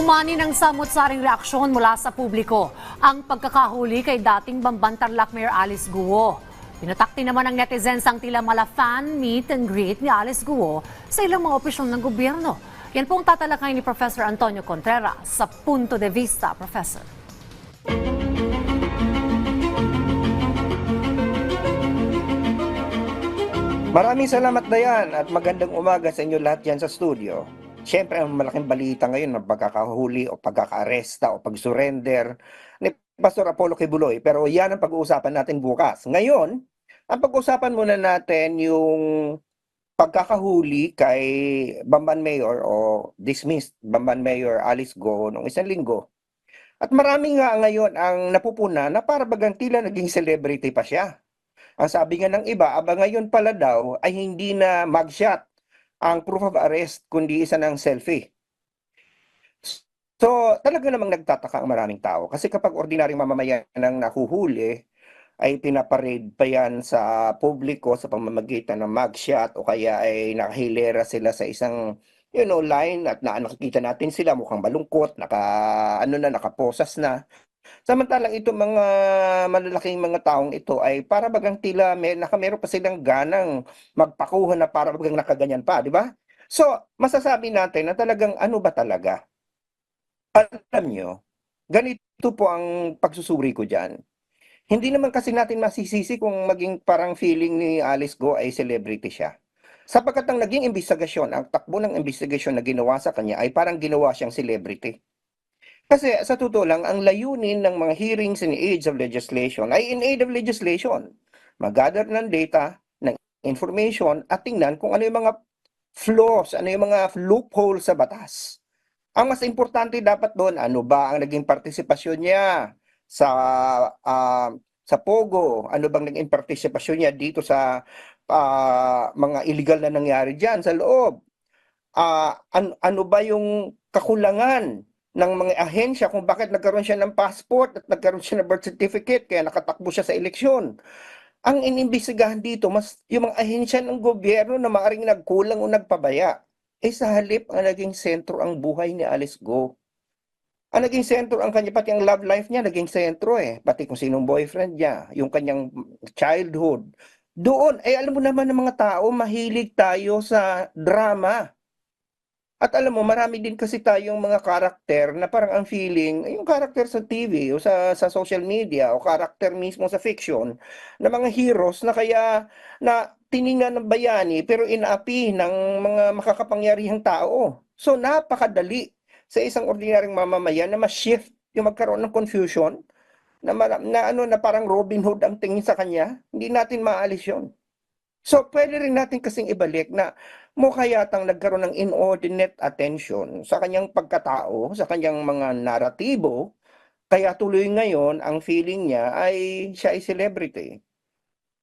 Umani ng samot-saring reaksyon mula sa publiko ang pagkakahuli kay dating Bambantarlac Mayor Alice Guo. Pinatakti naman ng netizens ang tila mala fan meet and greet ni Alice Guo sa ilang mga opisyal ng gobyerno. Yan po ang tatalakay ni Professor Antonio Contreras sa Punto de Vista, Professor. Maraming salamat Dayan at magandang umaga sa inyo lahat yan sa studio. Siyempre, ang malaking balita ngayon ng pagkakahuli o pagkakaaresta o pag-surrender ni Pastor Apollo Kibuloy. Pero yan ang pag-uusapan natin bukas. Ngayon, ang pag-uusapan muna natin yung pagkakahuli kay Bamban Mayor o dismissed Bamban Mayor Alice Go noong isang linggo. At marami nga ngayon ang napupuna na para bagang tila naging celebrity pa siya. Ang sabi nga ng iba, aba ngayon pala daw ay hindi na mugshot ang proof of arrest kundi isa ng selfie. So, talaga namang nagtataka ang maraming tao kasi kapag ordinaryong mamamayan ang nahuhuli ay pinaparade pa yan sa publiko sa pamamagitan ng mugshot o kaya ay nakahilera sila sa isang you know, line at na nakikita natin sila mukhang malungkot, naka ano na nakaposas na. Samantalang ito mga malalaking mga taong ito ay para bagang tila may nakamero pa silang ganang magpakuha na para bagang nakaganyan pa, di ba? So, masasabi natin na talagang ano ba talaga? Alam nyo, ganito po ang pagsusuri ko dyan. Hindi naman kasi natin masisisi kung maging parang feeling ni Alice Go ay celebrity siya. Sapagkat ang naging investigasyon, ang takbo ng investigasyon na ginawa sa kanya ay parang ginawa siyang celebrity. Kasi sa totoo lang, ang layunin ng mga hearings in age of legislation ay in aid of legislation. Mag-gather ng data, ng information, at tingnan kung ano yung mga flaws, ano yung mga loopholes sa batas. Ang mas importante dapat doon, ano ba ang naging partisipasyon niya sa ah, sa Pogo? Ano bang naging partisipasyon niya dito sa ah, mga illegal na nangyari diyan sa loob? Ah, an- ano ba yung kakulangan ng mga ahensya kung bakit nagkaroon siya ng passport at nagkaroon siya ng birth certificate kaya nakatakbo siya sa eleksyon. Ang inimbestigahan dito, mas yung mga ahensya ng gobyerno na maaaring nagkulang o nagpabaya. Eh sa halip, ang naging sentro ang buhay ni Alice Go. Ang naging sentro ang kanya, pati ang love life niya, naging sentro eh. Pati kung sinong boyfriend niya, yung kanyang childhood. Doon, eh alam mo naman ng mga tao, mahilig tayo sa drama. At alam mo, marami din kasi tayong mga karakter na parang ang feeling, yung karakter sa TV o sa, sa social media o karakter mismo sa fiction na mga heroes na kaya na tiningnan ng bayani pero inaapi ng mga makakapangyarihang tao. So napakadali sa isang ordinaryong mamamayan na ma-shift yung magkaroon ng confusion na, mara- na ano na parang Robin Hood ang tingin sa kanya, hindi natin maalis yun. So pwede rin natin kasing ibalik na mukha yatang nagkaroon ng inordinate attention sa kanyang pagkatao, sa kanyang mga naratibo, kaya tuloy ngayon ang feeling niya ay siya ay celebrity.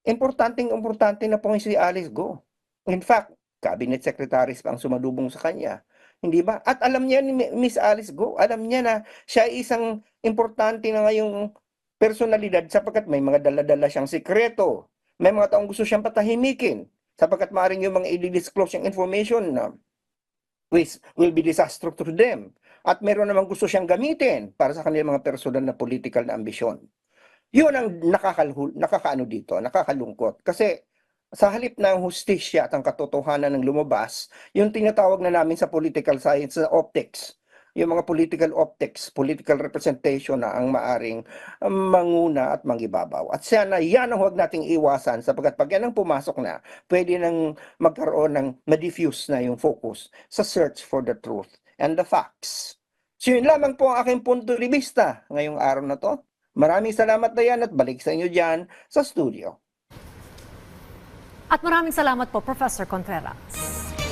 Importanteng importante na po si Alice Go. In fact, cabinet secretaries pa ang sumalubong sa kanya. Hindi ba? At alam niya ni Miss Alice Go, alam niya na siya ay isang importante na ngayong personalidad sapagkat may mga dala-dala siyang sikreto. May mga taong gusto siyang patahimikin sapagkat maaaring yung mga i-disclose yung information na which will be disastrous to them. At meron namang gusto siyang gamitin para sa kanilang mga personal na political na ambisyon. Yun ang nakakalhul, nakakaano dito, nakakalungkot. Kasi sa halip ang hustisya at ang katotohanan ng lumabas, yung tinatawag na namin sa political science na optics, yung mga political optics, political representation na ang maaring um, manguna at mangibabaw. At sana yan ang huwag nating iwasan sapagkat pag yan ang pumasok na, pwede nang magkaroon ng ma-diffuse na yung focus sa search for the truth and the facts. So yun lamang po ang aking punto de vista ngayong araw na to. Maraming salamat Dayan at balik sa inyo dyan sa studio. At maraming salamat po, Professor Contreras.